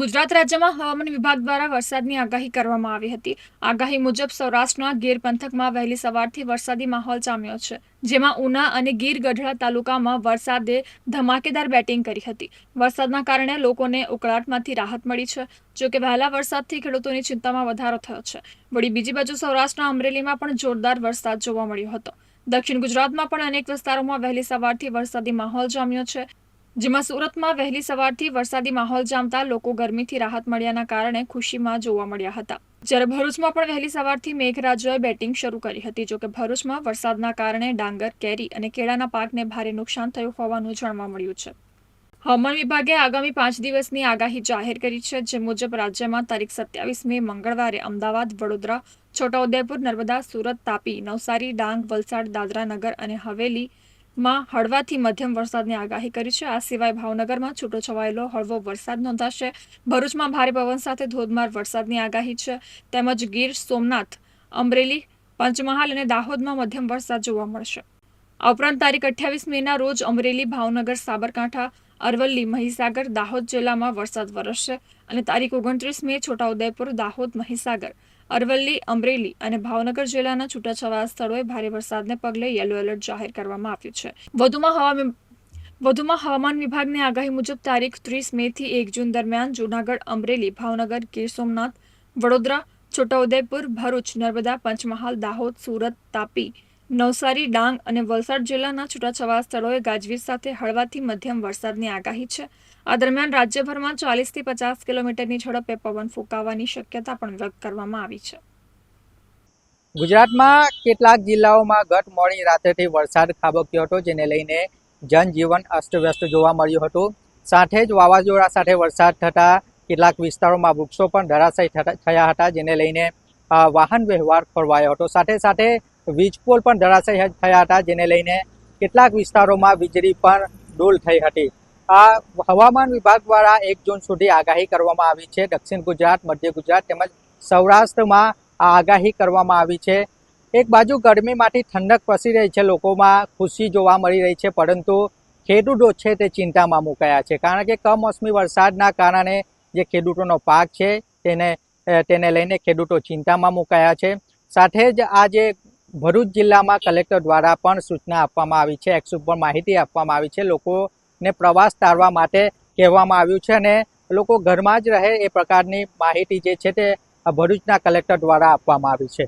ગુજરાત રાજ્યમાં હવામાન વિભાગ દ્વારા વરસાદની આગાહી કરવામાં આવી હતી. આગાહી મુજબ સૌરાષ્ટ્રના ગીર પંથકમાં વહેલી સવારથી વરસાદી માહોલ જામ્યો છે, જેમાં ઉના અને ગીર ગઢડા તાલુકામાં વરસાદે ધમાકેદાર બેટિંગ કરી હતી. વરસાદના કારણે લોકોને ઉકળાટમાંથી રાહત મળી છે જોકે વહેલા વરસાદથી ખેડૂતોની ચિંતામાં વધારો થયો છે. વળી બીજી બાજુ સૌરાષ્ટ્રના અમરેલીમાં પણ જોરદાર વરસાદ જોવા મળ્યો હતો. દક્ષિણ ગુજરાતમાં પણ અનેક વિસ્તારોમાં વહેલી સવારથી વરસાદી માહોલ જામ્યો છે. જેમાં સુરતમાં વહેલી સવારથી વરસાદી માહોલ જામતા લોકો ગરમીથી રાહત મળ્યાના કારણે ખુશીમાં જોવા મળ્યા હતા. જ્યારે ભરૂચમાં પણ વહેલી સવારથી મેઘરાજાએ બેટિંગ શરૂ કરી હતી જોકે ભરૂચમાં વરસાદના કારણે ડાંગર, કેરી અને કેળાના પાકને ભારે નુકસાન થયું હોવાનું જાણવા મળ્યું છે. હવામાન વિભાગે આગામી પાંચ દિવસની આગાહી જાહેર કરી છે, જે મુજબ રાજ્યમાં તારીખ સત્યાવીસ મે મંગળવારે અમદાવાદ, વડોદરા, છોટાઉદેપુર, નર્મદા, સુરત, તાપી, નવસારી, ડાંગ, વલસાડ, દાદરા નગર અને હવેલી માં હળવાથી મધ્યમ વરસાદની આગાહી કરી છે. આ સિવાય ભાવનગરમાં છૂટો છવાયેલો હળવો વરસાદ નોંધાશે. ભરૂચમાં ભારે પવન સાથે ધોધમાર વરસાદની આગાહી છે. તેમજ ગીર, સોમનાથ, અમરેલી, પંચમહાલ અને દાહોદમાં મધ્યમ વરસાદ જોવા મળશે. આ ઉપરાંત તારીખ અઠ્યાવીસ મેના રોજ અમરેલી, ભાવનગર, સાબરકાંઠા, અરવલ્લી, મહીસાગર, દાહોદ જિલ્લામાં વરસાદ વરસશે અને તારીખ ઓગણત્રીસ મે છોટાઉદેપુર, દાહોદ, મહીસાગર. અરવલ્લી, અમરેલી અને ભાવનગર જિલ્લાના છૂટાછવાયા સ્થળોએ ભારે વરસાદને પગલે યલો એલર્ટ જાહેર કરવામાં આવ્યું છે. વધુમાં હવામાન વધુમાં હવામાન વિભાગની આગાહી મુજબ તારીખ ત્રીસ મે થી એક જૂન દરમિયાન જૂનાગઢ, અમરેલી, ભાવનગર, ગીર સોમનાથ, વડોદરા, છોટાઉદેપુર, ભરૂચ, નર્મદા, પંચમહાલ, દાહોદ, સુરત, તાપી નવસારી, ડાંગ અને વલસાડ જિલ્લાના છૂટાછવાયા સ્થળોએ ગાજવીજ સાથે હળવાથી મધ્યમ વરસાદની આગાહી છે. આ દરમિયાન રાજ્યભરમાં ચાલીસથી પચાસ કિલોમીટરની ઝડપે પવન ફૂંકાવાની શક્યતા પણ વ્યક્ત કરવામાં આવી છે. ગુજરાતમાં કેટલાક જિલ્લાઓમાં ગત મોડી રાત્રેથી વરસાદ ખાબક્યો હતો, જેને લઈને જનજીવન અસ્તવ્યસ્ત જોવા મળ્યું હતું. સાથે જ વાવાઝોડા સાથે વરસાદ થતાં કેટલાક વિસ્તારોમાં વૃક્ષો પણ ધરાશય થયા હતા, જેને લઈને વાહન વ્યવહાર ખોરવાયો હતો. સાથે સાથે વીજપોલ પણ ધરાશય થયા હતા, જેને લઈને કેટલાક વિસ્તારોમાં વીજળી પણ ડોલ થઈ હતી. આ હવામાન વિભાગ દ્વારા એક જૂન સુધી આગાહી કરવામાં આવી છે. દક્ષિણ ગુજરાત, મધ્ય ગુજરાત તેમજ સૌરાષ્ટ્રમાં આ આગાહી કરવામાં આવી છે. એક બાજુ ગરમીમાંથી ઠંડક પ્રસરી રહી છે, લોકોમાં ખુશી જોવા મળી રહી છે, પરંતુ ખેડૂતો છે તે ચિંતામાં મુકાયા છે, કારણ કે કમોસમી વરસાદના કારણે જે ખેડૂતોનો પાક છે તેને તેને લઈને ખેડૂતો ચિંતામાં મુકાયા છે. સાથે જ આજે ભરૂચ જિલ્લામાં કલેક્ટર દ્વારા પણ સૂચના આપવામાં આવી છે. એક્સ ઉપર માહિતી આપવામાં આવી છે. લોકોને પ્રવાસ ટાળવા માટે કહેવામાં આવ્યું છે અને લોકો ઘરમાં જ રહે એ પ્રકારની માહિતી જે છે તે ભરૂચના કલેક્ટર દ્વારા આપવામાં આવી છે.